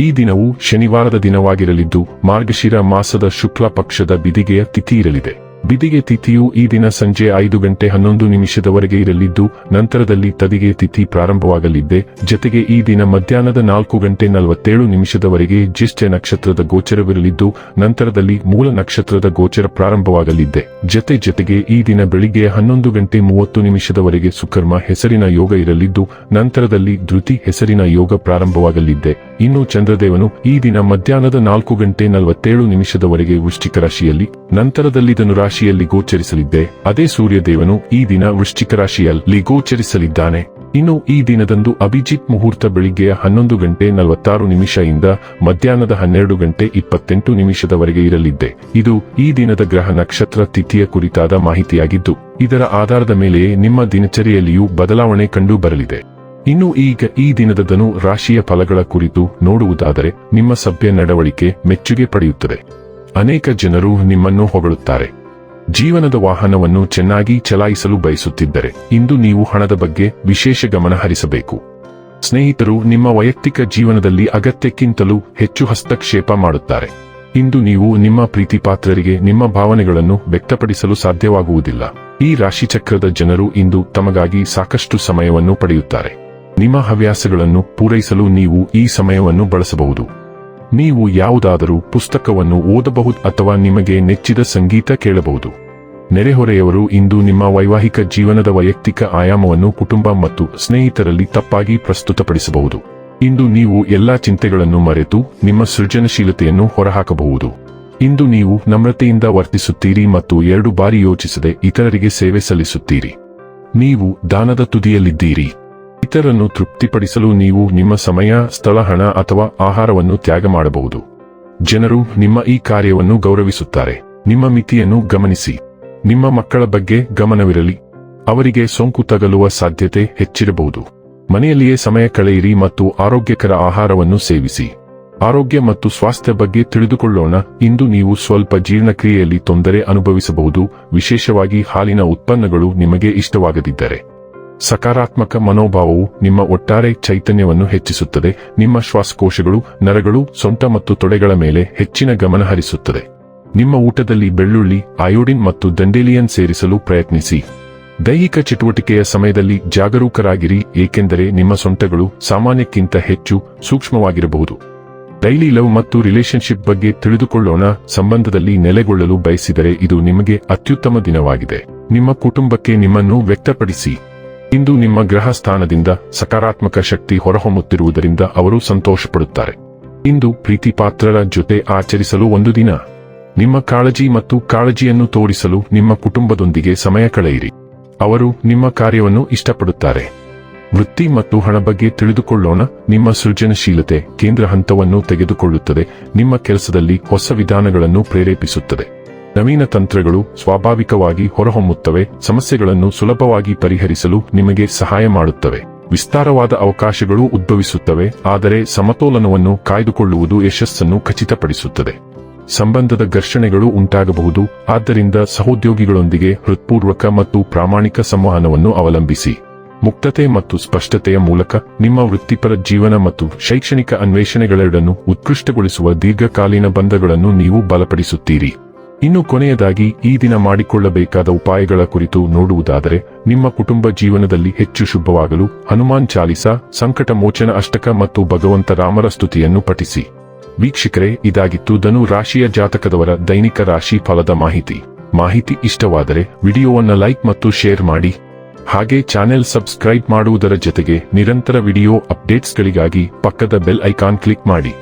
ಈ ದಿನವು ಶನಿವಾರದ ದಿನವಾಗಿರಲಿದ್ದು ಮಾರ್ಗಶಿರ ಮಾಸದ ಶುಕ್ಲ ಪಕ್ಷದ ಬಿದಿಗೆಯ ತಿಥಿ ಇರಲಿದೆ. ಬಿದಿಗೆ ತಿಥಿಯು ಈ ದಿನ ಸಂಜೆ ಐದು ಗಂಟೆ ಹನ್ನೊಂದು ನಿಮಿಷದವರೆಗೆ ಇರಲಿದ್ದು, ನಂತರದಲ್ಲಿ ತದಿಗೆ ತಿಥಿ ಪ್ರಾರಂಭವಾಗಲಿದ್ದೆ. ಜತೆಗೆ ಈ ದಿನ ಮಧ್ಯಾಹ್ನದ ನಾಲ್ಕು ಗಂಟೆ ನಲವತ್ತೇಳು ನಿಮಿಷದವರೆಗೆ ಜ್ಯೇಷ್ಠ ನಕ್ಷತ್ರದ ಗೋಚರವಿರಲಿದ್ದು, ನಂತರದಲ್ಲಿ ಮೂಲ ನಕ್ಷತ್ರದ ಗೋಚರ ಪ್ರಾರಂಭವಾಗಲಿದ್ದೆ. ಜತೆ ಜತೆಗೆ ಈ ದಿನ ಬೆಳಿಗ್ಗೆ ಹನ್ನೊಂದು ಗಂಟೆ ಮೂವತ್ತು ನಿಮಿಷದವರೆಗೆ ಸುಕರ್ಮ ಹೆಸರಿನ ಯೋಗ ಇರಲಿದ್ದು, ನಂತರದಲ್ಲಿ ಧೃತಿ ಹೆಸರಿನ ಯೋಗ ಪ್ರಾರಂಭವಾಗಲಿದ್ದೆ. ಇನ್ನು ಚಂದ್ರದೇವನು ಈ ದಿನ ಮಧ್ಯಾಹ್ನದ ನಾಲ್ಕು ಗಂಟೆ ನಲವತ್ತೇಳು ನಿಮಿಷದವರೆಗೆ ವೃಷ್ಟಿಕ ರಾಶಿಯಲ್ಲಿ, ನಂತರದಲ್ಲಿ ಧನುರಾಶಿಯಲ್ಲಿ ಗೋಚರಿಸಲಿದ್ದೆ. ಅದೇ ಸೂರ್ಯದೇವನು ಈ ದಿನ ವೃಶ್ಚಿಕ ರಾಶಿಯಲ್ಲಿ ಗೋಚರಿಸಲಿದ್ದಾನೆ. ಇನ್ನು ಈ ದಿನದಂದು ಅಭಿಜಿತ್ ಮುಹೂರ್ತ ಬೆಳಿಗ್ಗೆಯ ಹನ್ನೊಂದು ಗಂಟೆ ನಲವತ್ತಾರು ನಿಮಿಷ ಇಂದ ಮಧ್ಯಾಹ್ನದ ಹನ್ನೆರಡು ಗಂಟೆ ಇಪ್ಪತ್ತೆಂಟು ನಿಮಿಷದವರೆಗೆ ಇರಲಿದ್ದೆ. ಇದು ಈ ದಿನದ ಗ್ರಹ ನಕ್ಷತ್ರ ತಿಥಿಯ ಕುರಿತಾದ ಮಾಹಿತಿಯಾಗಿದ್ದು, ಇದರ ಆಧಾರದ ಮೇಲೆಯೇ ನಿಮ್ಮ ದಿನಚರಿಯಲ್ಲಿಯೂ ಬದಲಾವಣೆ ಕಂಡು ಬರಲಿದೆ ಇನ್ನು ಈಗ ಈ ದಿನದ ಧನು ರಾಶಿಯ ಫಲಗಳ ಕುರಿತು ನೋಡುವುದಾದರೆ, ನಿಮ್ಮ ಸಭ್ಯ ನಡವಳಿಕೆ ಮೆಚ್ಚುಗೆ ಪಡೆಯುತ್ತದೆ. ಅನೇಕ ಜನರು ನಿಮ್ಮನ್ನು ಹೊಗಳುತ್ತಾರೆ. ಜೀವನದ ವಾಹನವನ್ನು ಚೆನ್ನಾಗಿ ಚಲಾಯಿಸಲು ಬಯಸುತ್ತಿದ್ದರೆ ಇಂದು ನೀವು ಹಣದ ಬಗ್ಗೆ ವಿಶೇಷ ಗಮನ ಹರಿಸಬೇಕು. ಸ್ನೇಹಿತರು, ನಿಮ್ಮ ವೈಯಕ್ತಿಕ ಜೀವನದಲ್ಲಿ ಅಗತ್ಯಕ್ಕಿಂತಲೂ ಹೆಚ್ಚು ಹಸ್ತಕ್ಷೇಪ ಮಾಡುತ್ತಾರೆ. ಇಂದು ನೀವು ನಿಮ್ಮ ಪ್ರೀತಿಪಾತ್ರರಿಗೆ ನಿಮ್ಮ ಭಾವನೆಗಳನ್ನು ವ್ಯಕ್ತಪಡಿಸಲು ಸಾಧ್ಯವಾಗುವುದಿಲ್ಲ. ಈ ರಾಶಿಚಕ್ರದ ಜನರು ಇಂದು ತಮಗಾಗಿ ಸಾಕಷ್ಟು ಸಮಯವನ್ನು ಪಡೆಯುತ್ತಾರೆ. ನಿಮ್ಮ ಹವ್ಯಾಸಗಳನ್ನು ಪೂರೈಸಲು ನೀವು ಈ ಸಮಯವನ್ನು ಬಳಸಬಹುದು. ನೀವು ಯಾವುದಾದರೂ ಪುಸ್ತಕವನ್ನು ಓದಬಹುದು ಅಥವಾ ನಿಮಗೆ ನೆಚ್ಚಿದ ಸಂಗೀತ ಕೇಳಬಹುದು. ನೆರೆಹೊರೆಯವರು ಇಂದು ನಿಮ್ಮ ವೈವಾಹಿಕ ಜೀವನದ ವೈಯಕ್ತಿಕ ಆಯಾಮವನ್ನು ಕುಟುಂಬ ಮತ್ತು ಸ್ನೇಹಿತರಲ್ಲಿ ತಪ್ಪಾಗಿ ಪ್ರಸ್ತುತಪಡಿಸಬಹುದು. ಇಂದು ನೀವು ಎಲ್ಲಾ ಚಿಂತೆಗಳನ್ನು ಮರೆತು ನಿಮ್ಮ ಸೃಜನಶೀಲತೆಯನ್ನು ಹೊರಹಾಕಬಹುದು. ಇಂದು ನೀವು ನಮ್ರತೆಯಿಂದ ವರ್ತಿಸುತ್ತೀರಿ ಮತ್ತು ಎರಡು ಬಾರಿ ಯೋಚಿಸದೆ ಇತರರಿಗೆ ಸೇವೆ ಸಲ್ಲಿಸುತ್ತೀರಿ. ನೀವು ದಾನದ ತುದಿಯಲ್ಲಿದ್ದೀರಿ. ಇತರನ್ನು ತೃಪ್ತಿಪಡಿಸಲು ನೀವು ನಿಮ್ಮ ಸಮಯ, ಸ್ಥಳ, ಹಣ ಅಥವಾ ಆಹಾರವನ್ನು ತ್ಯಾಗ ಮಾಡಬಹುದು. ಜನರು ನಿಮ್ಮ ಈ ಕಾರ್ಯವನ್ನು ಗೌರವಿಸುತ್ತಾರೆ. ನಿಮ್ಮ ಮಿತಿಯನ್ನು ಗಮನಿಸಿ. ನಿಮ್ಮ ಮಕ್ಕಳ ಬಗ್ಗೆ ಗಮನವಿರಲಿ. ಅವರಿಗೆ ಸೋಂಕು ತಗಲುವ ಸಾಧ್ಯತೆ ಹೆಚ್ಚಿರಬಹುದು. ಮನೆಯಲ್ಲಿಯೇ ಸಮಯ ಕಳೆಯಿರಿ ಮತ್ತು ಆರೋಗ್ಯಕರ ಆಹಾರವನ್ನು ಸೇವಿಸಿ. ಆರೋಗ್ಯ ಮತ್ತು ಸ್ವಾಸ್ಥ್ಯ ಬಗ್ಗೆ ತಿಳಿದುಕೊಳ್ಳೋಣ. ಇಂದು ನೀವು ಸ್ವಲ್ಪ ಜೀರ್ಣಕ್ರಿಯೆಯಲ್ಲಿ ತೊಂದರೆ ಅನುಭವಿಸಬಹುದು. ವಿಶೇಷವಾಗಿ ಹಾಲಿನ ಉತ್ಪನ್ನಗಳು ನಿಮಗೆ ಇಷ್ಟವಾಗದಿದ್ದರೆ. ಸಕಾರಾತ್ಮಕ ಮನೋಭಾವವು ನಿಮ್ಮ ಒಟ್ಟಾರೆ ಚೈತನ್ಯವನ್ನು ಹೆಚ್ಚಿಸುತ್ತದೆ, ನಿಮ್ಮ ಶ್ವಾಸಕೋಶಗಳು, ನರಗಳು, ಸೊಂಟ ಮತ್ತು ತೊಡೆಗಳ ಮೇಲೆ ಹೆಚ್ಚಿನ ಗಮನ ಹರಿಸುತ್ತದೆ. ನಿಮ್ಮ ಊಟದಲ್ಲಿ ಬೆಳ್ಳುಳ್ಳಿ, ಅಯೋಡಿನ್ ಮತ್ತು ದಂಡೇಲಿಯನ್ ಸೇರಿಸಲು ಪ್ರಯತ್ನಿಸಿ. ದೈಹಿಕ ಚಟುವಟಿಕೆಯ ಸಮಯದಲ್ಲಿ ಜಾಗರೂಕರಾಗಿರಿ, ಏಕೆಂದರೆ ನಿಮ್ಮ ಸೊಂಟಗಳು ಸಾಮಾನ್ಯಕ್ಕಿಂತ ಹೆಚ್ಚು ಸೂಕ್ಷ್ಮವಾಗಿರಬಹುದು. ಡೈಲಿ ಲವ್ ಮತ್ತು ರಿಲೇಶನ್ಶಿಪ್ ಬಗ್ಗೆ ತಿಳಿದುಕೊಳ್ಳೋಣ, ಸಂಬಂಧದಲ್ಲಿ ನೆಲೆಗೊಳ್ಳಲು ಬಯಸಿದರೆ ಇದು ನಿಮಗೆ ಅತ್ಯುತ್ತಮ ದಿನವಾಗಿದೆ. ನಿಮ್ಮ ಕುಟುಂಬಕ್ಕೆ ನಿಮ್ಮನ್ನು ವ್ಯಕ್ತಪಡಿಸಿ. ಇಂದು ನಿಮ್ಮ ಗ್ರಹ ಸ್ಥಾನದಿಂದ ಸಕಾರಾತ್ಮಕ ಶಕ್ತಿ ಹೊರಹೊಮ್ಮುತ್ತಿರುವುದರಿಂದ ಅವರು ಸಂತೋಷಪಡುತ್ತಾರೆ. ಇಂದು ಪ್ರೀತಿಪಾತ್ರರ ಜೊತೆ ಆಚರಿಸಲು ಒಂದು ದಿನ. ನಿಮ್ಮ ಕಾಳಜಿ ಮತ್ತು ಕಾಳಜಿಯನ್ನು ತೋರಿಸಲು ನಿಮ್ಮ ಕುಟುಂಬದೊಂದಿಗೆ ಸಮಯ ಕಳೆಯಿರಿ. ಅವರು ನಿಮ್ಮ ಕಾರ್ಯವನ್ನು ಇಷ್ಟಪಡುತ್ತಾರೆ. ವೃತ್ತಿ ಮತ್ತು ಹಣ ಬಗ್ಗೆ ತಿಳಿದುಕೊಳ್ಳೋಣ. ನಿಮ್ಮ ಸೃಜನಶೀಲತೆ ಕೇಂದ್ರ ಹಂತವನ್ನು ತೆಗೆದುಕೊಳ್ಳುತ್ತದೆ. ನಿಮ್ಮ ಕೆಲಸದಲ್ಲಿ ಹೊಸ ವಿಧಾನಗಳನ್ನು ಪ್ರೇರೇಪಿಸುತ್ತದೆ. ನವೀನ ತಂತ್ರಗಳು ಸ್ವಾಭಾವಿಕವಾಗಿ ಹೊರಹೊಮ್ಮುತ್ತವೆ, ಸಮಸ್ಯೆಗಳನ್ನು ಸುಲಭವಾಗಿ ಪರಿಹರಿಸಲು ನಿಮಗೆ ಸಹಾಯ ಮಾಡುತ್ತವೆ. ವಿಸ್ತಾರವಾದ ಅವಕಾಶಗಳು ಉದ್ಭವಿಸುತ್ತವೆ, ಆದರೆ ಸಮತೋಲನವನ್ನು ಕಾಯ್ದುಕೊಳ್ಳುವುದು ಯಶಸ್ಸನ್ನು ಖಚಿತಪಡಿಸುತ್ತದೆ. ಸಂಬಂಧದ ಘರ್ಷಣೆಗಳು ಉಂಟಾಗಬಹುದು, ಆದ್ದರಿಂದ ಸಹೋದ್ಯೋಗಿಗಳೊಂದಿಗೆ ಹೃತ್ಪೂರ್ವಕ ಮತ್ತು ಪ್ರಾಮಾಣಿಕ ಸಂವಹನವನ್ನು ಅವಲಂಬಿಸಿ. ಮುಕ್ತತೆ ಮತ್ತು ಸ್ಪಷ್ಟತೆಯ ಮೂಲಕ ನಿಮ್ಮ ವೃತ್ತಿಪರ ಜೀವನ ಮತ್ತು ಶೈಕ್ಷಣಿಕ ಅನ್ವೇಷಣೆಗಳೆರಡನ್ನು ಉತ್ಕೃಷ್ಟಗೊಳಿಸುವ ದೀರ್ಘಕಾಲೀನ ಬಂಧಗಳನ್ನು ನೀವು ಬಲಪಡಿಸುತ್ತೀರಿ. ಇನ್ನು ಕೊನೆಯದಾಗಿ ಈ ದಿನ ಮಾಡಿಕೊಳ್ಳಬೇಕಾದ ಉಪಾಯಗಳ ಕುರಿತು ನೋಡುವುದಾದರೆ, ನಿಮ್ಮ ಕುಟುಂಬ ಜೀವನದಲ್ಲಿ ಹೆಚ್ಚು ಶುಭವಾಗಲು ಹನುಮಾನ್ ಚಾಲಿಸ, ಸಂಕಟ ಮೋಚನ ಅಷ್ಟಕ ಮತ್ತು ಭಗವಂತ ರಾಮರ ಸ್ತುತಿಯನ್ನು ಪಠಿಸಿ. ವೀಕ್ಷಕರೇ, ಇದಾಗಿತ್ತು ಧನು ರಾಶಿಯ ಜಾತಕದವರ ದೈನಿಕ ರಾಶಿ ಫಲದ ಮಾಹಿತಿ. ಮಾಹಿತಿ ಇಷ್ಟವಾದರೆ ವಿಡಿಯೋವನ್ನು ಲೈಕ್ ಮತ್ತು ಶೇರ್ ಮಾಡಿ. ಹಾಗೆ ಚಾನೆಲ್ ಸಬ್ಸ್ಕ್ರೈಬ್ ಮಾಡುವುದರ ಜೊತೆಗೆ ನಿರಂತರ ವಿಡಿಯೋ ಅಪ್ಡೇಟ್ಸ್ಗಳಿಗಾಗಿ ಪಕ್ಕದ ಬೆಲ್ ಐಕಾನ್ ಕ್ಲಿಕ್ ಮಾಡಿ.